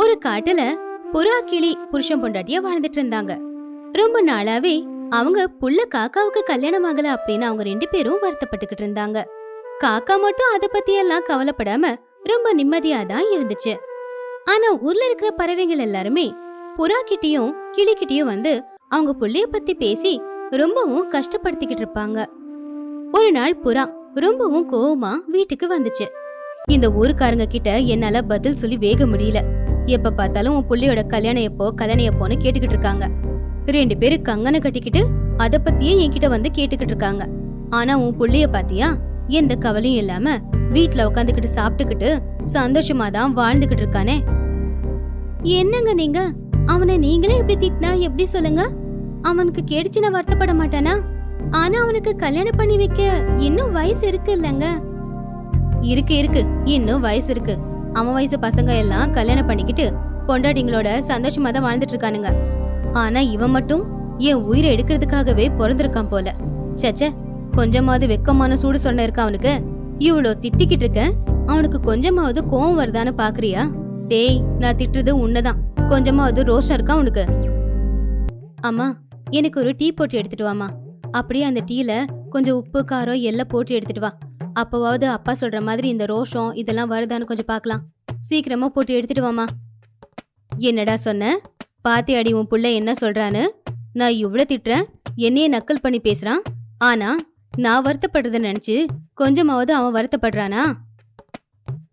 ஒரு காட்டுல புறா கிளி புருஷன் பொண்டாட்டிய வாழ்ந்துட்டு இருந்தாங்க ரொம்ப நாளாவே அவங்க புள்ள காக்காவுக்கு கல்யாணம் ஆகல அப்படின்னு அவங்க ரெண்டு பேரும் வருத்தப்பட்டுக்கிட்டு இருந்தாங்க. காக்கா மட்டும் அத பத்தி எல்லாம் கவலைப்படாம ரொம்ப நிம்மதியா தான் இருந்துச்சு. ஆனா ஊர்ல இருக்கிற பறவைகள் எல்லாருமே புறா கிட்டயும் கிளி கிட்டயும் வந்து அவங்க புள்ளைய பத்தி பேசி ரொம்பவும் கஷ்டப்படுத்திக்கிட்டு இருப்பாங்க. ஒரு நாள் புறா ரொம்பவும் கோவமா வீட்டுக்கு வந்துச்சு. இந்த ஊருக்காரங்க கிட்ட என்னால பதில் சொல்லி வேக முடியல. எப்ப பார்த்தாலும் உன் புள்ளையோட கல்யாணம் எப்போ கல்யாணம் எப்போன்னு கேட்டுக்கிட்டு இருக்காங்க. ரெண்டு பேரும் கங்கனை கட்டிக்கிட்டு அத பத்தியே என்கிட்ட வந்து கேட்டுக்கிட்டு இருக்காங்க. ஆனா உன் புள்ளைய பாத்தியா? எந்த கவலையும் இல்லாம வீட்ல உட்காந்துக்கிட்டு சாப்பிட்டுக்கிட்டு சந்தோஷமா தான் வாழ்ந்துகிட்டு இருக்கானே. என்னங்க நீங்க? அவனை நீங்களே இப்படி திட்டினா எப்படி சொல்லுங்க? அவனுக்கு கேடுச்சு நான் வருத்தப்பட மாட்டானா? ஆனா அவனுக்கு கல்யாணம் பண்ணி வைக்க இன்னும் வயசு இருக்கு இல்லங்க. இருக்கு இருக்கு. இன்னும் வயசு இருக்கு. அவன் வயசு பசங்க எல்லாம் கல்யாணம் பண்ணிக்கிட்டு பொண்டாட்டிங்களோட சந்தோஷமா தான் வாழ்ந்துட்டு இருக்கானுங்க. ஆனா இவன் மட்டும் என் உயிரை எடுக்கிறதுக்காகவே பிறந்திருக்கான் போல. சச்ச கொஞ்சமாவது வெக்கமான சூடு சொன்ன இருக்கா அவனுக்கு. இவ்வளோ திட்டிக்கிட்டு இருக்க அவனுக்கு கொஞ்சமாவது கோவம் வருதான்னு பாக்குறியா? டேய் நான் திட்டுறது உன்னதான் கொஞ்சமாவது ரோஷம் இருக்கா உனக்கு? அம்மா எனக்கு ஒரு டீ போட்டு எடுத்துட்டு வாமா அப்படியே அந்த டீல கொஞ்சம் உப்பு காரம் எல்லாம் போட்டு எடுத்துட்டு வா. அப்பவாவது அப்பா சொல்ற மாதிரி இந்த ரோஷம் இதெல்லாம் வருதான்னு கொஞ்சம் பார்க்கலாம் சீக்கிரமா போட்டு எடுத்துட்டு வாமா என்னடா சொன்ன? பாத்தி அடி உன் புள்ள என்ன சொல்றான்னு? நான் இவ்ளோ திட்டுறேன். என்னையே நக்கல் பண்ணி பேசுறான். ஆனா நான் வருத்தப்படுறத நினைச்சு கொஞ்சமாவது அவன் வருத்தப்படுறானா?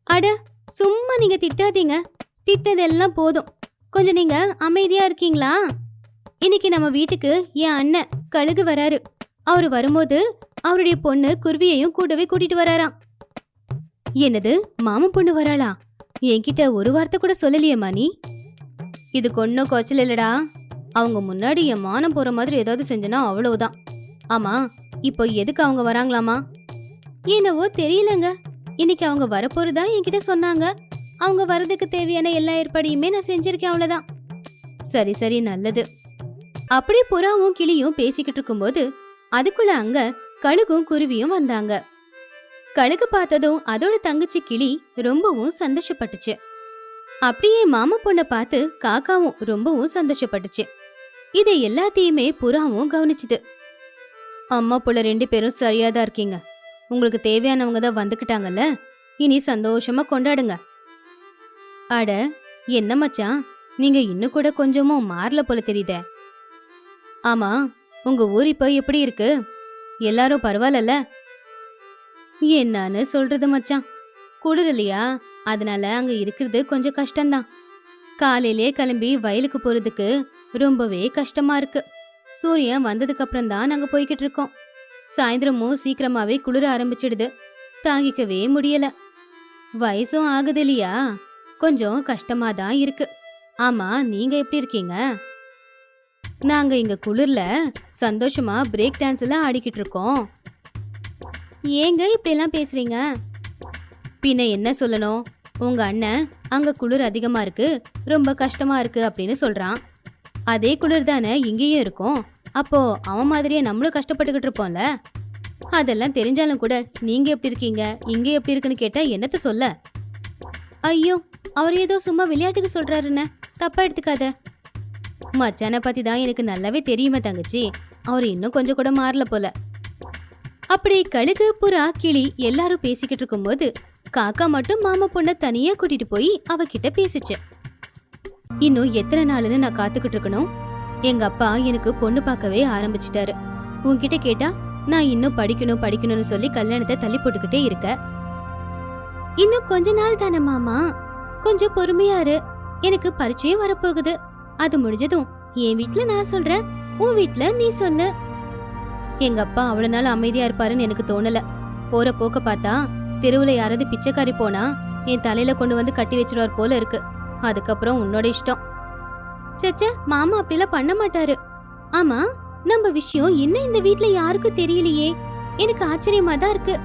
அட சும்மா நீங்க திட்டாதீங்க. திட்டதெல்லாம் போதும். கொஞ்சம் நீங்க அமைதியா இருக்கீங்களா? இன்னைக்கு நம்ம வீட்டுக்கு என் அண்ணன் கழுகு வராரு. அவரு வரும்போது அவருடைய பொண்ணு குருவியையும் கூடவே கூட்டிட்டு வராராம். என்னது? மாமன் பொண்ணு வராளா? என்கிட்ட ஒரு வார்த்தை கூட சொல்லலையேம்மா நீ இது கொன்னும் கொச்சல் இல்லடா. அவங்க முன்னாடி என் மானம் போற மாதிரி ஏதாவது செஞ்சனா அவ்வளவுதான். ஆமா இப்போ எதுக்கு அவங்க வராங்களாமா? என்னவோ தெரியலங்க. இன்னைக்கு அவங்க வரப்போறதா என்கிட்ட சொன்னாங்க. அவங்க வரதுக்கு தேவையான எல்லா ஏற்பாடையுமே நான் செஞ்சிருக்கேன் அவ்வளவுதான். சரி சரி நல்லது. அப்படி புறாவும் கிளியும் பேசிக்கிட்டு இருக்கும்போது அதுக்குள்ள அங்க கழுகும் குருவியும் வந்தாங்க. கழுகு பார்த்ததும் அதோட தங்கச்சி கிளி ரொம்பவும் சந்தோஷப்பட்டுச்சு. அப்படியே மாமா பொண்ண பார்த்து காக்காவும் ரொம்பவும் சந்தோஷப்பட்டுச்சு. இதை எல்லாத்தையுமே புறாவும் கவனிச்சுது. அம்மா புள்ள ரெண்டு பேரும் சரியாதான் இருக்கீங்க. உங்களுக்கு தேவையானவங்க தான் வந்துக்கிட்டாங்கல்ல? இனி சந்தோஷமா கொண்டாடுங்க. அட என்ன மச்சான்? நீங்க இன்னும் கூட கொஞ்சமும் மாறல போல தெரியுதே. ஆமா உங்க ஊர் இப்ப எப்படி இருக்கு? எல்லாரும் பரவாயில்ல என்னன்னு சொல்றது மச்சான். குளிரலையா இல்லையா அதனால அங்க இருக்கிறது கொஞ்சம் கஷ்டம்தான். காலையிலே கிளம்பி வயலுக்கு போறதுக்கு ரொம்பவே கஷ்டமா இருக்கு. சூரியன் வந்ததுக்கு அப்புறம் தான் நாங்க போய்கிட்டு இருக்கோம். சாயந்தரமும் சீக்கிரமாவே குளிர ஆரம்பிச்சிடுது. தாங்கிக்கவே முடியல. வயசும் ஆகுது இல்லையா? கொஞ்சம் கஷ்டமா தான் இருக்கு. ஆமா நீங்க எப்படி இருக்கீங்க? நாங்க இங்க குளிர்ல சந்தோஷமா பிரேக் டான்ஸ் எல்லாம் ஆடிக்கிட்டு இருக்கோம். ஏங்க இப்படி எல்லாம் பேசுறீங்க? பின்ன என்ன சொல்லணும்? உங்க அண்ணன் அங்க குளிர் அதிகமா இருக்கு ரொம்ப கஷ்டமா இருக்கு அப்படின்னு சொல்றான். அதே குளிர் தானே இங்கேயும் இருக்கும். அப்போ அவன் மாதிரியே நம்மளும் கஷ்டப்பட்டுக்கிட்டு இருப்போம்ல? அதெல்லாம் தெரிஞ்சாலும் கூட நீங்க எப்படி இருக்கீங்க? இங்க எப்படி இருக்குன்னு கேட்டா என்னத்த சொல்ல? ஐயோ அவர் ஏதோ சும்மா விளையாட்டுக்கு சொல்றாருன்னு. தப்பா எடுத்துக்காத. மச்சானை பத்தி தான் எனக்கு நல்லாவே தெரியுமா தங்கச்சி. அவர் இன்னும் கொஞ்சம் கூட மாறல போல. அப்படி கழுகு புறா கிளி எல்லாரும் பேசிக்கிட்டு இருக்கும்போது காக்கா மட்டும் மாமா பொண்ணை தனியா கூட்டிட்டு போய் அவகிட்ட பேசிச்சு. இன்னும் எத்தனை நாளுன்னு நான் காத்துக்கிட்டு இருக்கணும். எங்க அப்பா எனக்கு பொண்ணு பார்க்கவே ஆரம்பிச்சிட்டாரு. உன்கிட்ட கேட்டா நான் இன்னும் படிக்கணும் படிக்கணும்னு சொல்லி கல்யாணத்தை தள்ளி போட்டுக்கிட்டே இருக்க. இன்னும் கொஞ்ச நாள் தானே மாமா. கொஞ்சம் பொறுமையாரு எனக்கு பரிச்சயம் வரப்போகுது. அது முடிஞ்சதும் என் வீட்ல நான் சொல்றேன். உன் வீட்ல நீ சொல்ல. எங்க அப்பா அவ்வளவு நாள் அமைதியா இருப்பாருன்னு எனக்கு தோணல. போற போக்க பார்த்தா தெருவுல யாராவது பிச்சைக்காரி போனா என் தலையில கொண்டு வந்து கட்டி வச்சிருவார் போல இருக்கு. அதுக்கப்புறம் உன்னோட இஷ்டம். சச்ச மாமா அப்படிலாம் பண்ண மாட்டாரு. ஆமா நம்ம விஷயம் இன்னும் இந்த வீட்ல யாருக்கும் தெரியலையே. எனக்கு ஆச்சரியமா தான் இருக்கு.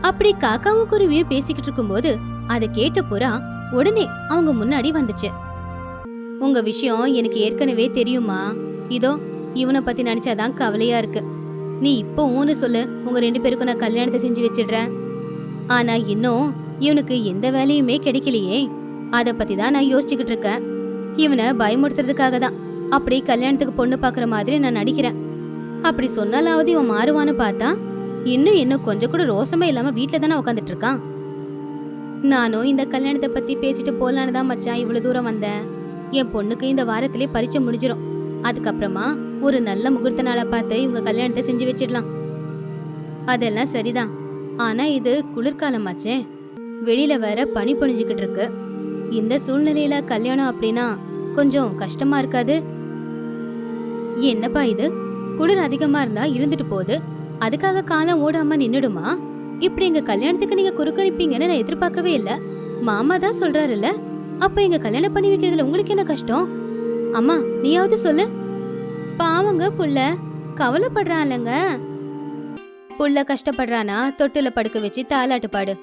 அப்படி காக்காவும் குருவியும் பேசிக்கிட்டு இருக்கும்போது அதை கேட்ட புறா உடனே அவங்க முன்னாடி வந்துச்சு. உங்க விஷயம் எனக்கு ஏற்கனவே தெரியுமா? இதோ இவனை பத்தி நினைச்சாதான் கவலையா இருக்கு. நீ இப்போ ஊன்னு சொல்லு உங்க ரெண்டு பேருக்கும் நான் கல்யாணத்தை செஞ்சு வச்சிடுறேன். ஆனா இன்னும் இவனுக்கு எந்த வேலையுமே கிடைக்கலையே. அத பத்தி தான் நான் யோசிச்சுக்கிட்டு இருக்கேன். இவனை பயமுறுத்துறதுக்காக தான். அப்படி கல்யாணத்துக்கு பொண்ணு பாக்குற மாதிரி நான் நடிக்கிறேன். அப்படி சொன்னாலாவது இவன் மாறுவான்னு பார்த்தா இன்னும் இன்னும் கொஞ்சம் கூட ரோசமே இல்லாம வீட்டில் தானே உட்காந்துட்டு இருக்கான்? நானும் இந்த கல்யாணத்தை பத்தி பேசிட்டு போலான்னு தான் மச்சான் இவ்வளவு தூரம் வந்தேன். என் பொண்ணுக்கு இந்த வாரத்திலே பரீட்சை முடிஞ்சிடும் அதுக்கப்புறமா ஒரு நல்ல முகூர்த்த நாளை பார்த்து இவங்க கல்யாணத்தை செஞ்சு வச்சிடலாம். அதெல்லாம் சரிதான். ஆனா இது குளிர்காலமாச்சே. வெளியில வேற பனி பொழிஞ்சுக்கிட்டு இருக்கு. இந்த சூழ்நிலையில கல்யாணம் அப்படின்னா கொஞ்சம் கஷ்டமா இருக்காது. என்னப்பா இது? குளிர் அதிகமா இருந்தா இருந்துட்டு போகுது. அதுக்காக காலம் ஓடாம நின்னுடுமா? இப்படி எங்க கல்யாணத்துக்கு நீங்க குறுக்கணிப்பீங்கன்னு நான் எதிர்பார்க்கவே இல்லை. மாமா தான் சொல்றாருல்ல. அப்ப எங்க கல்யாணம் பண்ணி வைக்கிறதுல உங்களுக்கு என்ன கஷ்டம்? அம்மா நீயாவது சொல்லு. பாவங்க புள்ள கவலைப்படுறான்லங்க. புள்ள கஷ்டப்படுறானா தொட்டில படுக்க வச்சு தாலாட்டு பாடு.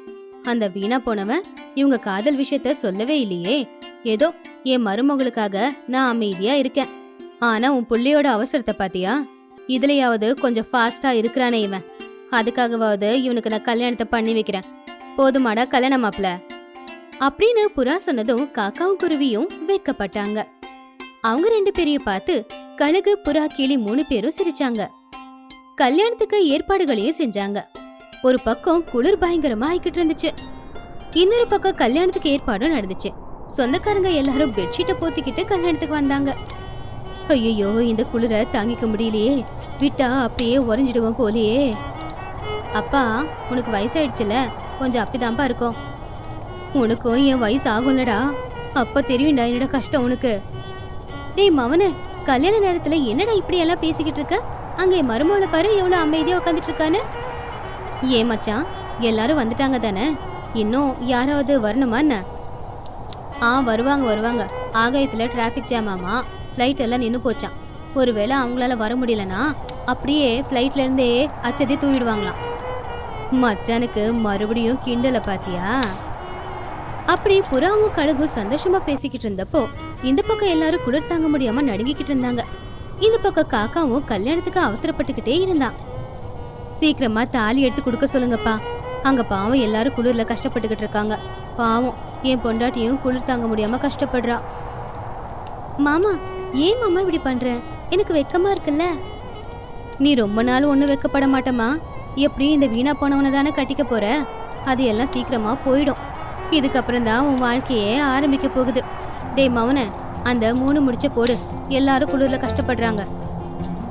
அந்த வீணா போனவன் இவங்க காதல் விஷயத்த சொல்லவே இல்லையே. ஏதோ என் மருமகளுக்காக நான் அமைதியா இருக்கேன். ஆனா உன் புள்ளையோட அவசரத்தை பாத்தியா? இதுலயாவது கொஞ்சம் ஃபாஸ்டா இருக்கிறானே இவன். அதுக்காகவாவது இவனுக்கு நான் கல்யாணத்தை பண்ணி வைக்கிறேன். போதுமாடா கல்யாணம் மாப்பிள்ள. அப்படின்னு புறா சொன்னதும் காக்காவும் குருவியும் வெக்கப்பட்டாங்க அவங்க ரெண்டு பேரையும் பார்த்து கழுகு புறா கிளி மூணு பேரும் சிரிச்சாங்க. கல்யாணத்துக்கு ஏற்பாடுகளையும் செஞ்சாங்க. ஒரு பக்கம் குளிர் பயங்கரமா ஆயிக்கிட்டு இருந்துச்சு. இன்னொரு பக்கம் கல்யாணத்துக்கு ஏற்பாடும் நடந்துச்சு. சொந்தக்காரங்க எல்லாரும் பெட்ஷீட்டை போத்திக்கிட்டு கல்யாணத்துக்கு வந்தாங்க. ஐயோ இந்த குளிரை தாங்கிக்க முடியலையே. விட்டா அப்படியே உறைஞ்சிடுவோம் போலியே. அப்பா உனக்கு வயசாயிடுச்சுல. கொஞ்சம் அப்படிதான்ப்பா இருக்கும். உனக்கும் என் வயசு ஆகும்லடா. அப்ப தெரியும்டா என்னோட கஷ்டம் உனக்கு. டேய் மவனே கல்யாண நேரத்துல என்னடா இப்படி எல்லாம் பேசிக்கிட்டு இருக்க? அங்க என் மருமகளை பாரு எவ்வளவு அமைதியா உட்காந்துட்டு இருக்கான்னு. ஏன் மச்சான் எல்லாரும் வந்துட்டாங்க தானே? இன்னும் யாராவது வரணுமா என்ன? ஆ வருவாங்க வருவாங்க. ஆகாயத்துல டிராஃபிக் ஜாம் ஆமா. ஃப்ளைட் எல்லாம் நின்று போச்சான் ஒருவேளை அவங்களால வர முடியலனா அப்படியே ஃப்ளைட்ல இருந்தே அச்சதி தூவிடுவாங்களாம் மச்சானுக்கு மறுபடியும் கிண்டலை பாத்தியா அப்படி புறாவும் கழுகும் சந்தோஷமா பேசிக்கிட்டு இருந்தப்போ இந்த பக்கம் எல்லாரும் குளிர் தாங்க முடியாம நடுங்கிக்கிட்டு இருந்தாங்க. இந்த பக்கம் காக்காவும் கல்யாணத்துக்கு அவசரப்பட்டுக்கிட்டே இருந்தான். சீக்கிரமா தாலி எடுத்து கொடுக்க சொல்லுங்கப்பா. அங்க பாவம் எல்லாரும் குளிர்ல கஷ்டப்பட்டுக்கிட்டு இருக்காங்க. பாவம் என் பொண்டாட்டியும் குளிர் தாங்க முடியாம கஷ்டப்படுறா. மாமா ஏன் மாமா இப்படி பண்ற? எனக்கு வெக்கமா இருக்குல்ல? நீ ரொம்ப நாள் ஒன்றும் வெக்கப்பட மாட்டேமா எப்படியும் இந்த வீணா போனவனை தானே கட்டிக்க போற? அது எல்லாம் சீக்கிரமா போயிடும். இதுக்கப்புறம் தான் உன் வாழ்க்கையே ஆரம்பிக்க போகுது. டேய் மௌன அந்த மூணு முடிச்ச போடு. எல்லாரும் குளிர்ல கஷ்டப்படுறாங்க.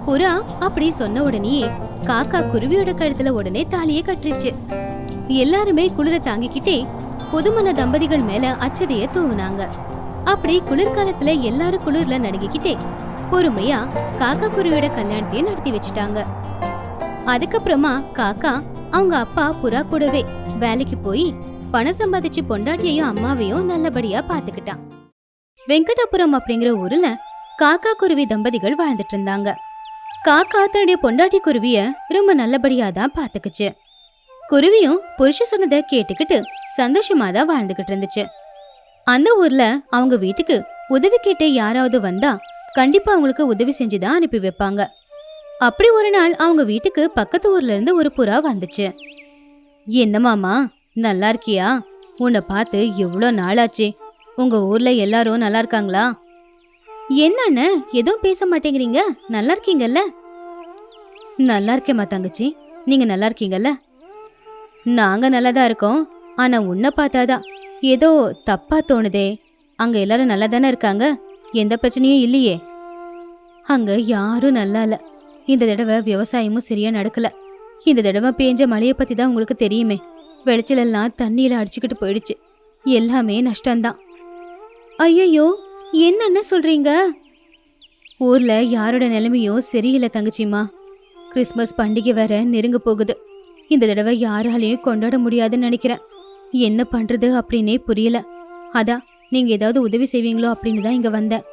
புறா அப்படி சொன்ன உடனே காக்கா குருவியோட கழுத்துல உடனே தாலியை கட்டுருச்சு. எல்லாருமே குளிர தாங்கிக்கிட்டே புதுமண தம்பதிகள் மேல அச்சதைய தூவுனாங்க. அப்படி குளிர்காலத்துல எல்லாரும் குளிர்ல நடுங்கிக்கிட்டே பொறுமையா காக்கா குருவியோட கல்யாணத்தையும் நடத்தி வச்சுட்டாங்க. அதுக்கப்புறமா காக்கா அவங்க அப்பா புறா கூடவே வேலைக்கு போய் பணம் சம்பாதிச்சு பொண்டாட்டியையும் அம்மாவையும் நல்லபடியா பாத்துக்கிட்டான் வெங்கடாபுரம் அப்படிங்கிற ஊர்ல காக்கா குருவி தம்பதிகள் வாழ்ந்துட்டு இருந்தாங்க. காக்கா தன்னுடைய பொண்டாட்டி குருவிய ரொம்ப நல்லபடியா தான் பாத்துக்குச்சு குருவியும் புருஷ சொன்னதை கேட்டுக்கிட்டு சந்தோஷமா தான் வாழ்ந்துகிட்டு இருந்துச்சு. அந்த ஊர்ல அவங்க வீட்டுக்கு உதவி கேட்டு யாராவது வந்தா கண்டிப்பா அவங்களுக்கு உதவி செஞ்சுதான் அனுப்பி வைப்பாங்க. அப்படி ஒரு நாள் அவங்க வீட்டுக்கு பக்கத்து ஊர்ல இருந்து ஒரு புறா வந்துச்சு. என்ன மாமா நல்லா இருக்கியா? உன்னை பார்த்து எவ்வளோ நாளாச்சு? உங்க ஊர்ல எல்லாரும் நல்லா இருக்காங்களா? என்னன்னு எதுவும் பேச மாட்டேங்கிறீங்க? நல்லா இருக்கீங்கல்ல? நல்லா இருக்கேம்மா தங்கச்சி. நீங்க நல்லா இருக்கீங்கல்ல? நாங்க நல்லா தான் இருக்கோம். ஆனா உன்னை பார்த்தாதான் ஏதோ தப்பா தோணுதே. அங்க எல்லாரும் நல்லா தானே இருக்காங்க? எந்த பிரச்சனையும் இல்லையே. அங்க யாரும் நல்லா இல்ல. இந்த தடவை விவசாயமும் சரியா நடக்கல. இந்த தடவை பேஞ்ச மழையை பத்தி தான் உங்களுக்கு தெரியுமே. விளைச்சல் எல்லாம் தண்ணியில அடிச்சுக்கிட்டு போயிடுச்சு. எல்லாமே நஷ்டம்தான். ஐயையோ என்னென்ன சொல்றீங்க? ஊர்ல யாரோட நிலைமையும் சரியில்லை தங்கச்சிம்மா. கிறிஸ்மஸ் பண்டிகை வேற நெருங்க போகுது. இந்த தடவை யாராலையும் கொண்டாட முடியாதுன்னு நினைக்கிறேன். என்ன பண்றது அப்படின்னே புரியல. அதான் நீங்க ஏதாவது உதவி செய்வீங்களோ அப்படின்னு தான் இங்க வந்தேன்.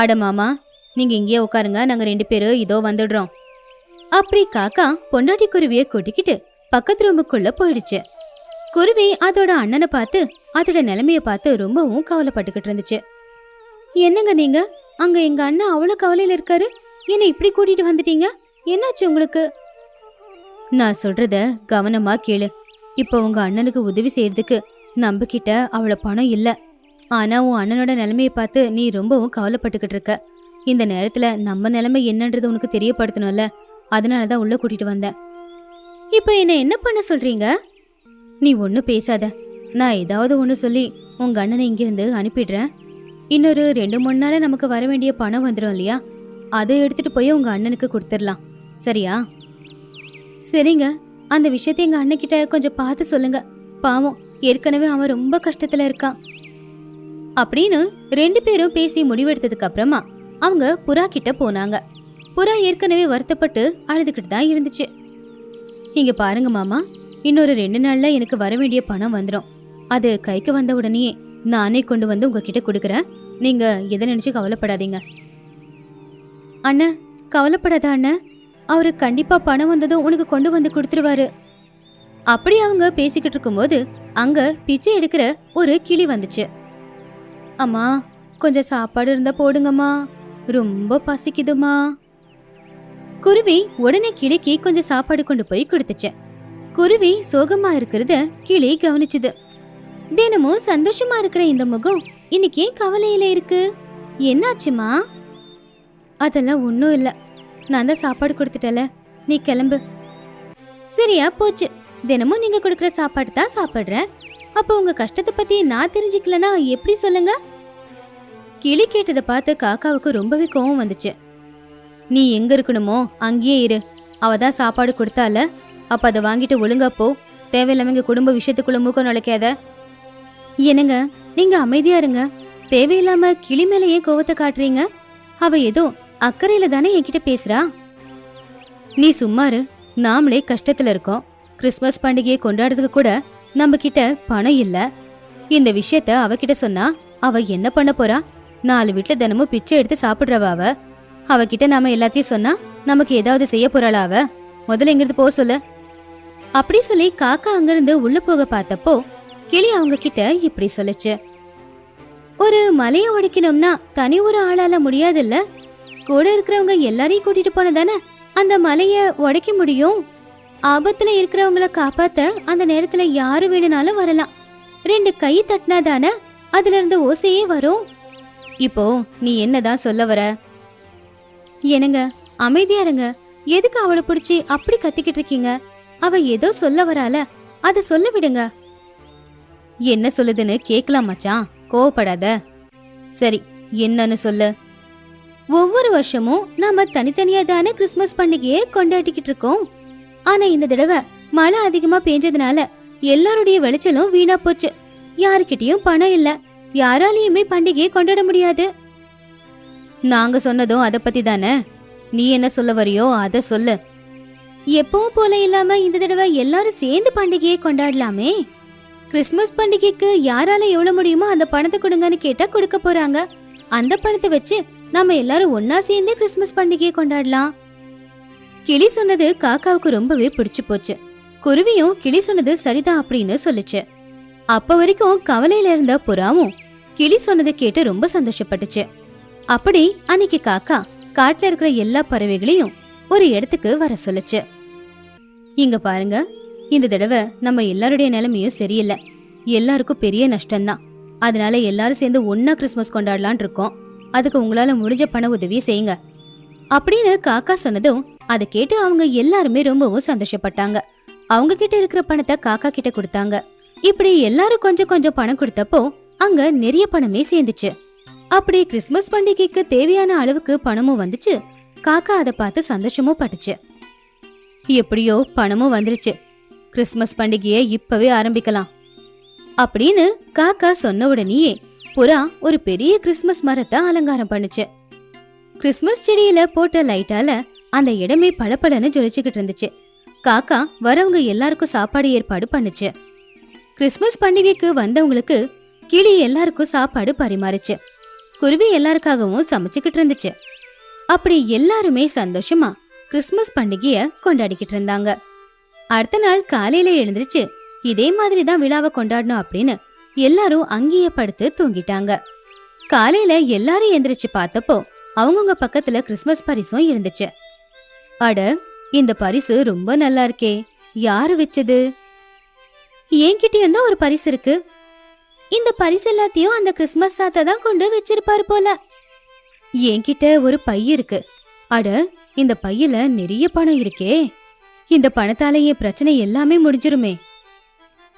அட மாமா நீங்க இங்கேயே உட்காருங்க. நாங்க ரெண்டு பேரும் இதோ வந்துடுறோம். அப்படி காக்கா பொண்டாட்டி குருவியை கூட்டிக்கிட்டு பக்கத்து ரூமுக்குள்ள போயிடுச்சு. குருவி அதோட அண்ணனை பார்த்து அதோட நிலைமைய பார்த்து ரொம்பவும் கவலைப்பட்டுக்கிட்டு இருந்துச்சு. என்னங்க நீங்க? அங்க எங்க அண்ணன் அவ்வளவு கவலையில இருக்காரு? என்ன இப்படி கூட்டிட்டு வந்துட்டீங்க? என்னாச்சு உங்களுக்கு? நான் சொல்றத கவனமா கேளு. இப்போ உங்க அண்ணனுக்கு உதவி செய்யறதுக்கு நம்பிக்கிட்ட அவ்வளோ பணம் இல்லை. ஆனா உன் அண்ணனோட நிலைமையை பார்த்து நீ ரொம்பவும் கவலைப்பட்டுக்கிட்டு இருக்க. இந்த நேரத்துல நம்ம நிலைமை என்னன்றது உனக்கு தெரியப்படுத்தணும்ல. அதனால தான் உள்ள கூட்டிட்டு வந்தேன். இப்போ என்ன என்ன பண்ண சொல்றீங்க? நீ ஒன்றும் பேசாத. நான் ஏதாவது ஒன்று சொல்லி உங்க அண்ணனை இங்கிருந்து அனுப்பிடுறேன். இன்னொரு ரெண்டு மூணு நாளே நமக்கு வர வேண்டிய பணம் வந்துடும் இல்லையா? அதை எடுத்துட்டு போய் உங்க அண்ணனுக்கு கொடுத்துடலாம். சரியா? சரிங்க. அந்த விஷயத்தை எங்க அண்ணன் கிட்ட கொஞ்சம் பார்த்து சொல்லுங்க. பாவம் ஏற்கனவே அவன் ரொம்ப கஷ்டத்துல இருக்கான். அப்படின்னு ரெண்டு பேரும் பேசி முடிவெடுத்ததுக்கு அப்புறமா அவங்க புறா கிட்ட போனாங்க. புறா ஏற்கனவே வருத்தப்பட்டு அழுதுகிட்டு தான் இருந்துச்சு. இங்க பாருங்க மாமா இன்னொரு ரெண்டு நாள்ல எனக்கு வர வேண்டிய பணம் வந்துடும் அது கைக்கு வந்த உடனே நானே கொண்டு வந்து உங்ககிட்ட கொடுக்குறேன். நீங்க எதை நினைச்சு கவலைப்படாதீங்க. அண்ணன் கவலைப்படாத அண்ணன் அவரு கண்டிப்பா பணம் வந்ததும் உனக்கு கொண்டு வந்து கொடுத்துருவாரு. அப்படி அவங்க பேசிக்கிட்டு இருக்கும்போது அங்க பிச்சை எடுக்கிற ஒரு கிளி வந்துச்சு. அம்மா கொஞ்சம் சாப்பாடு இருந்தா போடுங்கம்மா. ரொம்ப பசிக்குதுமா குருவி உடனே கிளிக்கு கொஞ்சம் சாப்பாடு கொண்டு போய் கொடுத்துச்சு. குருவி சோகமா இருக்கிறத கிளி கவனிச்சது. தினமும் சந்தோஷமா இருக்கிற இந்த முகம் இன்னைக்கு ஏன் கவலையில இருக்கு? என்னாச்சுமா? அதெல்லாம் ஒன்றும் இல்லை. நான் தான் சாப்பாடு கொடுத்துட்டல. நீ கிளம்பு. சரியா போச்சு. தினமும் நீங்க கொடுக்குற சாப்பாடு தான் சாப்பிட்றேன். அப்போ உங்க கஷ்டத்தை பத்தி நான் தெரிஞ்சுக்கலனா எப்படி சொல்லுங்க? கிளி கேட்டதை பார்த்து காக்காவுக்கு ரொம்பவே கோவம் வந்துச்சு. நீ எங்க இருக்கணுமோ அங்கேயே இரு. அவ தான் சாப்பாடு கொடுத்தால. அப்ப அதை வாங்கிட்டு ஒழுங்கா போ. தேவையில்லாம எங்க குடும்ப விஷயத்துக்குள்ள மூக்க நுழைக்காத. என்னங்க நீங்க அமைதியா இருங்க. தேவையில்லாம கிளி மேல ஏன் கோவத்தை காட்டுறீங்க? அவ ஏதோ அக்கறையில தானே என்கிட்ட பேசுறா? நீ சும்மாரு நாமளே கஷ்டத்துல இருக்கோம். கிறிஸ்மஸ் பண்டிகையை கொண்டாடுறதுக்கு கூட நம்ம கிட்ட பணம் இல்ல. இந்த விஷயத்த அவகிட்ட சொன்னா அவ என்ன பண்ண போறா? நாலு வீட்டுல தினமும் பிச்சை எடுத்து சாப்பிடுறவ அவ. அவகிட்ட நாம எல்லாத்தையும் சொன்னா நமக்கு ஏதாவது செய்ய போறாளா அவ? முதல்ல இங்கிருந்து போக சொல்லு. அப்படி சொல்லி காக்கா அங்கிருந்து உள்ள போக பார்த்தப்போ கிளி அவங்க கிட்ட இப்படி சொல்லுச்சு. ஒரு மலையை உடைக்கணும்னா தனி ஒரு ஆளால முடியாதுல்ல? கூட இருக்கிறவங்க எல்லாரையும் கூட்டிட்டு போனதானே அந்த மலைய உடைக்க முடியும்? ஆபத்துல இருக்கிறவங்கள காப்பாத்த அந்த நேரத்துல யாரு வேணும்னாலும் வரலாம். ரெண்டு கை தட்டினாதானே அதுல இருந்து ஓசையே வரும்? இப்போ நீ என்னதான் சொல்ல வர? என்னங்க அமைதியா இருங்க. எதுக்கு அவளை பிடிச்சி அப்படி கத்திக்கிட்டு இருக்கீங்க? அவ ஏதோ சொல்ல வரால அத சொல்ல விடுங்க. என்ன சொல்லுதுன்னு கேக்கலாம் மச்சான். கோவப்படாத. சரி என்னன்னு சொல்லு. ஒவ்வொரு வருஷமும் நாம தனித்தனியா தானே கிறிஸ்மஸ் பண்டிகையை கொண்டாடிக்கிட்டு இருக்கோம். ஆனா இந்த தடவை மழை அதிகமா பெஞ்சதுனால எல்லாருடைய விளைச்சலும் வீணா போச்சு. யாருக்கிட்டயும் பணம் இல்ல. யாராலையுமே பண்டிகையை கொண்டாட முடியாது. நாங்க சொன்னதும் அத பத்தி தானே? நீ என்ன சொல்ல வரியோ அத சொல்லு. எப்பவும் போல இல்லாம இந்த தடவை எல்லாரும் சேர்ந்து பண்டிகையை கொண்டாடலாமே? கிறிஸ்மஸ் பண்டிகைக்கு யாரால எவ்வளவு முடியுமோ அந்த பணத்தை கொடுங்கன்னு கேட்டா கொடுக்க போறாங்க. அந்த பணத்தை வச்சு நாம எல்லாரும் ஒன்னா சேர்ந்து கிறிஸ்மஸ் பண்டிகையை கொண்டாடலாம். கிளி சொன்னது காக்காவுக்கு ரொம்பவே பிடிச்சு போச்சு. குருவியும் கிளி சொன்னது சரிதான் அப்படின்னு சொல்லுச்சு. அப்ப வரைக்கும் கவலையில இருந்த புறாவும் கிளி சொன்னதை கேட்டு ரொம்ப சந்தோஷப்பட்டுச்சு. அப்படி அன்னைக்கு காக்கா காட்டுல இருக்கிற எல்லா பறவைகளையும் ஒரு இடத்துக்கு வர சொல்லுச்சு. இங்க பாருங்க இந்த தடவை நம்ம எல்லாருடைய நிலைமையும் சரியில்லை. எல்லாருக்கும் பெரிய நஷ்டம்தான். அதனால எல்லாரும் சேர்ந்து ஒன்னா கிறிஸ்மஸ் கொண்டாடலான் இருக்கோம். அதுக்கு உங்களால முடிஞ்ச பண உதவியை செய்யுங்க. அப்படின்னு காக்கா சொன்னதும் அதை கேட்டு அவங்க எல்லாருமே ரொம்பவும் சந்தோஷப்பட்டாங்க. அவங்க கிட்ட இருக்கிற பணத்தை காக்கா கிட்ட கொடுத்தாங்க. இப்படி எல்லாரும் கொஞ்சம் கொஞ்சம் பணம் கொடுத்தப்போ அங்க நிறைய பணமே சேர்ந்துச்சு. அப்படி கிறிஸ்மஸ் பண்டிகைக்கு தேவையான அளவுக்கு பணமும் வந்துச்சு. காக்கா அதை பார்த்து சந்தோஷமும் பட்டுச்சு. எப்படியோ பணமும் வந்துருச்சு. கிறிஸ்மஸ் பண்டிகையை இப்பவே ஆரம்பிக்கலாம். அப்படின்னு காக்கா சொன்ன உடனேயே புறா ஒரு பெரிய கிறிஸ்மஸ் மரத்தை அலங்காரம் பண்ணுச்சு. கிறிஸ்மஸ் செடியில போட்ட லைட்டால அந்த இடமே பளபளன்னு ஜொலிச்சுக்கிட்டு இருந்துச்சு. காக்கா வரவங்க எல்லாருக்கும் சாப்பாடு ஏற்பாடு பண்ணுச்சு. கிறிஸ்மஸ் பண்டிகைக்கு வந்தவங்களுக்கு கிளி எல்லாருக்கும் சாப்பாடு பரிமாறுச்சு. குருவி எல்லாருக்காகவும் சமைச்சுக்கிட்டு இருந்துச்சு. அப்படி எல்லாருமே சந்தோஷமா கிறிஸ்மஸ் பண்டிகைய கொண்டாடிக்கிட்டு இருந்தாங்க. அடுத்த நாள் காலையில எழுந்திருச்சு இதே மாதிரி தான் விழாவை கொண்டாடணும் அப்படின்னு எல்லாரும் அங்கேயே படுத்து தூங்கிட்டாங்க. காலையில எல்லாரும் எந்திரிச்சு பார்த்தப்போ அவங்கவுங்க பக்கத்துல கிறிஸ்மஸ் பரிசும் இருந்துச்சு. அட இந்த பரிசு ரொம்ப நல்லா இருக்கே. யாரு வச்சது? என்கிட்ட இருந்தா ஒரு பரிசு இருக்கு. இந்த பரிசு எல்லாத்தையும் அந்த கிறிஸ்மஸ் தாத்தா தான் கொண்டு வச்சிருப்பாரு போல. என்கிட்ட ஒரு பை இருக்கு. அட இந்த பையில நிறைய பணம் இருக்கே. இந்த பணத்தால என் பிரச்சனை எல்லாமே முடிஞ்சிருமே.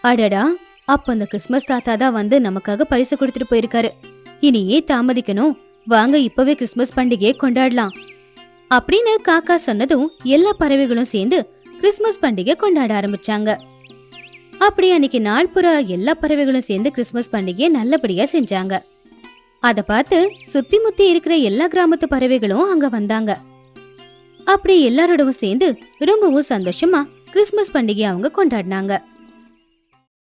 அடடா அப்ப அந்த கிறிஸ்மஸ் தாத்தா தான் வந்து நமக்காக பரிசு கொடுத்துட்டு போயிருக்காரு. இனி ஏன் தாமதிக்கணும். வாங்க இப்பவே கிறிஸ்மஸ் பண்டிகையை கொண்டாடலாம். அப்படின்னு காக்கா சொன்னதும் எல்லா பறவைகளும் சேர்ந்து கிறிஸ்மஸ் பண்டிகை கொண்டாட ஆரம்பிச்சாங்க. அப்படி அன்னைக்கு நாள் புறா எல்லா பறவைகளும் சேர்ந்து கிறிஸ்மஸ் பண்டிகையை நல்லபடியா செஞ்சாங்க. அத பார்த்து சுத்தி முத்தி இருக்கிற எல்லா கிராமத்து பறவைகளும் அங்க வந்தாங்க. அப்படி எல்லாரோடவும் சேர்ந்து ரொம்பவும் சந்தோஷமா கிறிஸ்மஸ் பண்டிகையை அவங்க கொண்டாடினாங்க.